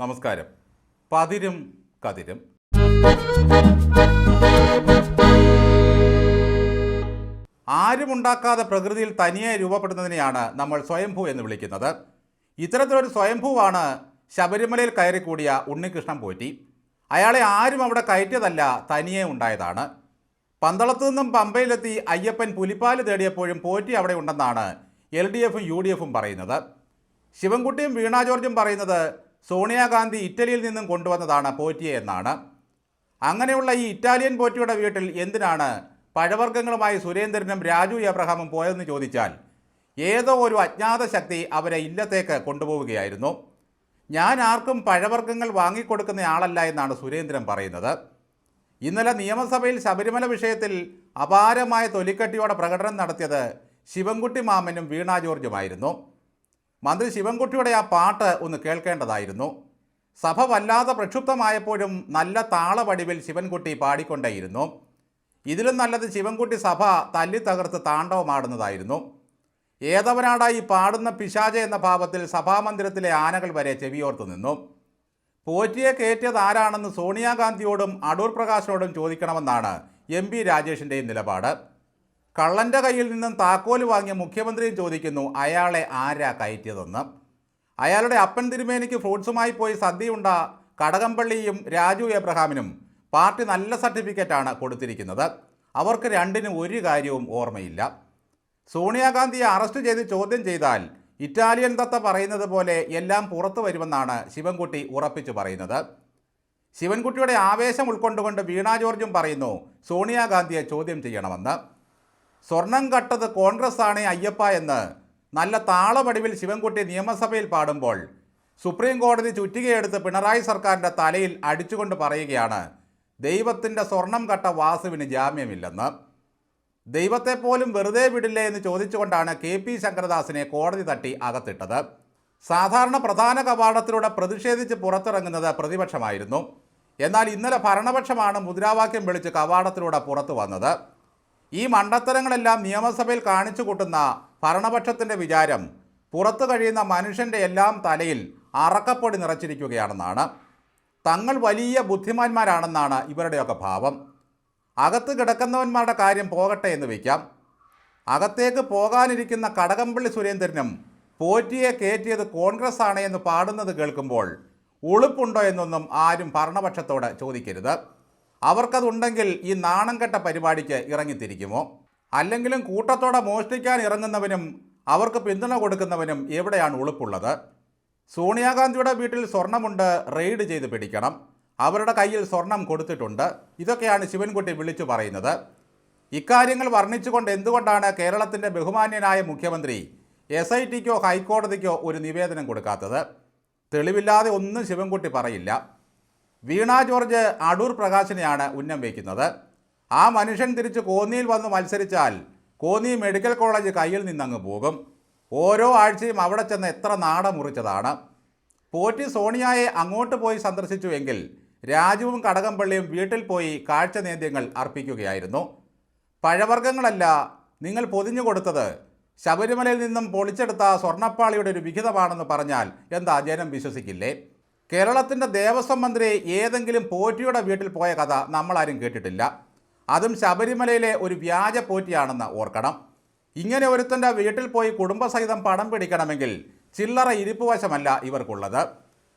നമസ്കാരം. പതിരും കതിരും. ആരുമുണ്ടാക്കാതെ പ്രകൃതിയിൽ തനിയെ രൂപപ്പെടുന്നതിനെയാണ് നമ്മൾ സ്വയംഭൂ എന്ന് വിളിക്കുന്നത്. ഇത്തരത്തിലൊരു സ്വയംഭൂവാണ് ശബരിമലയിൽ കയറിക്കൂടിയ ഉണ്ണികൃഷ്ണൻ പോറ്റി. അയാളെ ആരും അവിടെ കയറ്റിയതല്ല തനിയെ ഉണ്ടായതാണ്. പന്തളത്തു നിന്നും പമ്പയിലെത്തി അയ്യപ്പൻ പുലിപ്പാൽ തേടിയപ്പോഴും പോറ്റി അവിടെ ഉണ്ടെന്നാണ് എൽ ഡി എഫും യു ഡി എഫും പറയുന്നത്. ശിവൻകുട്ടിയും വീണാ ജോർജും പറയുന്നത് സോണിയാഗാന്ധി ഇറ്റലിയിൽ നിന്നും കൊണ്ടുവന്നതാണ് പോറ്റിയെ എന്നാണ്. അങ്ങനെയുള്ള ഈ ഇറ്റാലിയൻ പോറ്റിയുടെ വീട്ടിൽ എന്തിനാണ് പഴവർഗങ്ങളുമായി സുരേന്ദ്രനും രാജു എബ്രഹാമും പോയതെന്ന് ചോദിച്ചാൽ ഏതോ ഒരു അജ്ഞാത ശക്തി അവരെ ഇല്ലത്തേക്ക് കൊണ്ടുപോവുകയായിരുന്നു. ഞാൻ ആർക്കും പഴവർഗങ്ങൾ വാങ്ങിക്കൊടുക്കുന്ന ആളല്ല എന്നാണ് സുരേന്ദ്രൻ പറയുന്നത്. ഇന്നലെ നിയമസഭയിൽ ശബരിമല വിഷയത്തിൽ അപാരമായ തൊലിക്കട്ടിയോടെ പ്രകടനം നടത്തിയത് ശിവൻകുട്ടി മാമനും വീണ ജോർജുമായിരുന്നു. മന്ത്രി ശിവൻകുട്ടിയുടെ ആ പാട്ട് ഒന്ന് കേൾക്കേണ്ടതായിരുന്നു. സഭ വല്ലാതെ പ്രക്ഷുബ്ധമായപ്പോഴും നല്ല താളവടിവിൽ ശിവൻകുട്ടി പാടിക്കൊണ്ടേയിരുന്നു. ഇതിലും നല്ലത് ശിവൻകുട്ടി സഭ തല്ലി തകർത്ത് താണ്ഡവമാടുന്നതായിരുന്നു ഏതവനാടായി പാടുന്ന പിശാജ എന്ന ഭാവത്തിൽ സഭാമന്ദിരത്തിലെ ആനകൾ വരെ ചെവിയോർത്തു നിന്നു. പോറ്റിയെ കയറ്റിയത് ആരാണെന്ന് സോണിയാഗാന്ധിയോടും അടൂർ പ്രകാശിനോടും ചോദിക്കണമെന്നാണ് എം പി രാജേഷിന്റെയും നിലപാട്. കള്ളന്റെ കയ്യിൽ നിന്നും താക്കോൽ വാങ്ങിയ മുഖ്യമന്ത്രിയും ചോദിക്കുന്നു അയാളെ ആരാ കയറ്റിയതെന്ന്? അയാളുടെ അപ്പൻ തിരുമേനിക്ക് ഫ്രൂട്ട്സുമായി പോയി സദ്യയുണ്ട കടകംപള്ളിയും രാജു എബ്രഹാമിനും പാർട്ടി നല്ല സർട്ടിഫിക്കറ്റാണ് കൊടുത്തിരിക്കുന്നത്. അവർക്ക് രണ്ടിനും ഒരു കാര്യവും ഓർമ്മയില്ല. സോണിയാഗാന്ധിയെ അറസ്റ്റ് ചെയ്ത് ചോദ്യം ചെയ്താൽ ഇറ്റാലിയൻ തത്ത പറയുന്നത് പോലെ എല്ലാം പുറത്തു വരുമെന്നാണ് ശിവൻകുട്ടി ഉറപ്പിച്ചു പറയുന്നത്. ശിവൻകുട്ടിയുടെ ആവേശം ഉൾക്കൊണ്ടുകൊണ്ട് വീണാ ജോർജും പറയുന്നു സോണിയാഗാന്ധിയെ ചോദ്യം ചെയ്യണമെന്ന്. സ്വർണം കട്ടത് കോൺഗ്രസ് ആണ് അയ്യപ്പ എന്ന് നല്ല താളമടിവിൽ ശിവൻകുട്ടി നിയമസഭയിൽ പാടുമ്പോൾ സുപ്രീം കോടതി ചുറ്റികയെടുത്ത് പിണറായി സർക്കാരിന്റെ തലയിൽ അടിച്ചുകൊണ്ട് പറയുകയാണ് ദൈവത്തിന്റെ സ്വർണം കട്ട വാസുവിന് ജാമ്യമില്ലെന്ന്. ദൈവത്തെ പോലും വെറുതെ വിടില്ലേ എന്ന് ചോദിച്ചുകൊണ്ടാണ് കെ പി ശങ്കരദാസിനെ കോടതി തട്ടി അകത്തിട്ടത്. സാധാരണ പ്രധാന കവാടത്തിലൂടെ പ്രതിഷേധിച്ച് പുറത്തിറങ്ങുന്നത് പ്രതിപക്ഷമായിരുന്നു. എന്നാൽ ഇന്നലെ ഭരണപക്ഷമാണ് മുദ്രാവാക്യം വിളിച്ച് കവാടത്തിലൂടെ പുറത്തു വന്നത്. ഈ മണ്ടത്തരങ്ങളെല്ലാം നിയമസഭയിൽ കാണിച്ചു കൂട്ടുന്ന ഭരണപക്ഷത്തിന്റെ വിചാരം പുറത്തു കഴിയുന്ന മനുഷ്യന്റെ എല്ലാം തലയിൽ അറക്കപ്പൊടി നിറച്ചിരിക്കുകയാണെന്നാണ്. തങ്ങൾ വലിയ ബുദ്ധിമാന്മാരാണെന്നാണ് ഇവരുടെയൊക്കെ ഭാവം. അകത്ത് കിടക്കുന്നവന്മാരുടെ കാര്യം പോകട്ടെ എന്ന് വയ്ക്കാം. അകത്തേക്ക് പോകാനിരിക്കുന്ന കടകംപള്ളി സുരേന്ദ്രനും പോറ്റിയെ കയറ്റിയത് കോൺഗ്രസ് ആണ് എന്ന് പാടുന്നത് കേൾക്കുമ്പോൾ ഉളുപ്പുണ്ടോ എന്നൊന്നും ആരും ഭരണപക്ഷത്തോട് ചോദിക്കരുത്. അവർക്കതുണ്ടെങ്കിൽ ഈ നാണം കെട്ട പരിപാടിക്ക് ഇറങ്ങിത്തിരിക്കുമോ? അല്ലെങ്കിലും കൂട്ടത്തോടെ മോഷ്ടിക്കാൻ ഇറങ്ങുന്നവനും അവർക്ക് പിന്തുണ കൊടുക്കുന്നവനും എവിടെയാണ് ഉളുപ്പുള്ളത്? സോണിയാഗാന്ധിയുടെ വീട്ടിൽ സ്വർണമുണ്ട് റെയ്ഡ് ചെയ്ത് പിടിക്കണം. അവരുടെ കയ്യിൽ സ്വർണം കൊടുത്തിട്ടുണ്ട്. ഇതൊക്കെയാണ് ശിവൻകുട്ടി വിളിച്ചു പറയുന്നത്. ഇക്കാര്യങ്ങൾ വർണിച്ചുകൊണ്ട് എന്തുകൊണ്ടാണ് കേരളത്തിന്റെ ബഹുമാന്യനായ മുഖ്യമന്ത്രി എസ് ഐ ടിക്കോ ഹൈക്കോടതിക്കോ ഒരു നിവേദനം കൊടുക്കാത്തത്? തെളിവില്ലാതെ ഒന്നും ശിവൻകുട്ടി പറയില്ല. വീണ ജോർജ് അടൂർ പ്രകാശിനെയാണ് ഉന്നം വയ്ക്കുന്നത്. ആ മനുഷ്യൻ തിരിച്ച് കോന്നിയിൽ വന്ന് മത്സരിച്ചാൽ കോന്നി മെഡിക്കൽ കോളേജ് കയ്യിൽ നിന്നങ്ങ് പോകും. ഓരോ ആഴ്ചയും അവിടെ ചെന്ന് എത്ര നാട മുറിച്ചതാണ്. പോറ്റി സോണിയയെ അങ്ങോട്ട് പോയി സന്ദർശിച്ചുവെങ്കിൽ രാജുവും കടകംപള്ളിയും വീട്ടിൽ പോയി കാഴ്ച നേദ്യങ്ങൾ അർപ്പിക്കുകയായിരുന്നു. പഴവർഗങ്ങളല്ല നിങ്ങൾ പൊതിഞ്ഞു കൊടുത്തത്. ശബരിമലയിൽ നിന്നും പൊളിച്ചെടുത്ത സ്വർണപ്പാളിയുടെ ഒരു വിഹിതമാണെന്ന് പറഞ്ഞാൽ എന്താ ജനം വിശ്വസിക്കില്ലേ? കേരളത്തിന്റെ ദേവസ്വം മന്ത്രി ഏതെങ്കിലും പോറ്റിയുടെ വീട്ടിൽ പോയ കഥ നമ്മളാരും കേട്ടിട്ടില്ല. അതും ശബരിമലയിലെ ഒരു വ്യാജ പോറ്റിയാണെന്ന് ഓർക്കണം. ഇങ്ങനെ ഒരുത്തന്റെ വീട്ടിൽ പോയി കുടുംബസഹിതം പണം പിടിക്കണമെങ്കിൽ ചില്ലറ ഇരിപ്പുവശമല്ല ഇവർക്കുള്ളത്.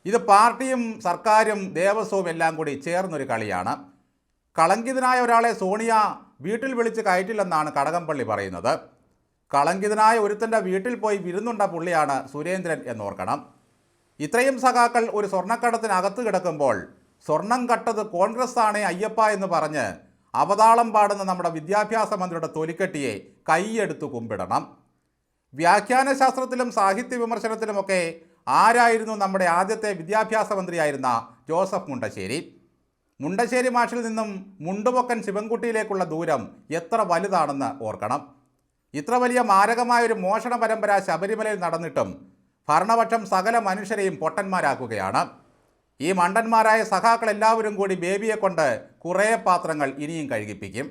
ഇത് പാർട്ടിയും സർക്കാരും ദേവസ്വവും എല്ലാം കൂടി ചേർന്നൊരു കളിയാണ്. കളങ്കിതനായ ഒരാളെ സോണിയ വീട്ടിൽ വിളിച്ച് കയറ്റില്ലെന്നാണ് കടകംപള്ളി പറയുന്നത്. കളങ്കിതനായ ഒരുത്തന്റെ വീട്ടിൽ പോയി വിരുന്നുണ്ട പുള്ളിയാണ് സുരേന്ദ്രൻ എന്നോർക്കണം. ഇത്രയും സഖാക്കൾ ഒരു സ്വർണക്കടത്തിനകത്ത് കിടക്കുമ്പോൾ സ്വർണം കട്ടത് കോൺഗ്രസ് ആണ് അയ്യപ്പ എന്ന് പറഞ്ഞ് അവതാളം പാടുന്ന നമ്മുടെ വിദ്യാഭ്യാസ മന്ത്രിയുടെ തൊലിക്കെട്ടിയെ കൈയെടുത്തു കുമ്പിടണം. വ്യാഖ്യാന ശാസ്ത്രത്തിലും സാഹിത്യ വിമർശനത്തിലുമൊക്കെ ആരായിരുന്നു നമ്മുടെ ആദ്യത്തെ വിദ്യാഭ്യാസ മന്ത്രിയായിരുന്ന ജോസഫ് മുണ്ടശ്ശേരി? മുണ്ടശ്ശേരി മാഷിൽ നിന്നും മുണ്ടുപൊക്കൻ ശിവൻകുട്ടിയിലേക്കുള്ള ദൂരം എത്ര വലുതാണെന്ന് ഓർക്കണം. ഇത്ര വലിയ മാരകമായൊരു മോഷണ പരമ്പര ശബരിമലയിൽ നടന്നിട്ടും ഭരണപക്ഷം സകല മനുഷ്യരെയും പൊട്ടന്മാരാക്കുകയാണ്. ഈ മണ്ടന്മാരായ സഖാക്കൾ എല്ലാവരും കൂടി ബേബിയെ കൊണ്ട് കുറേ പാത്രങ്ങൾ ഇനിയും കഴുകിപ്പിക്കും.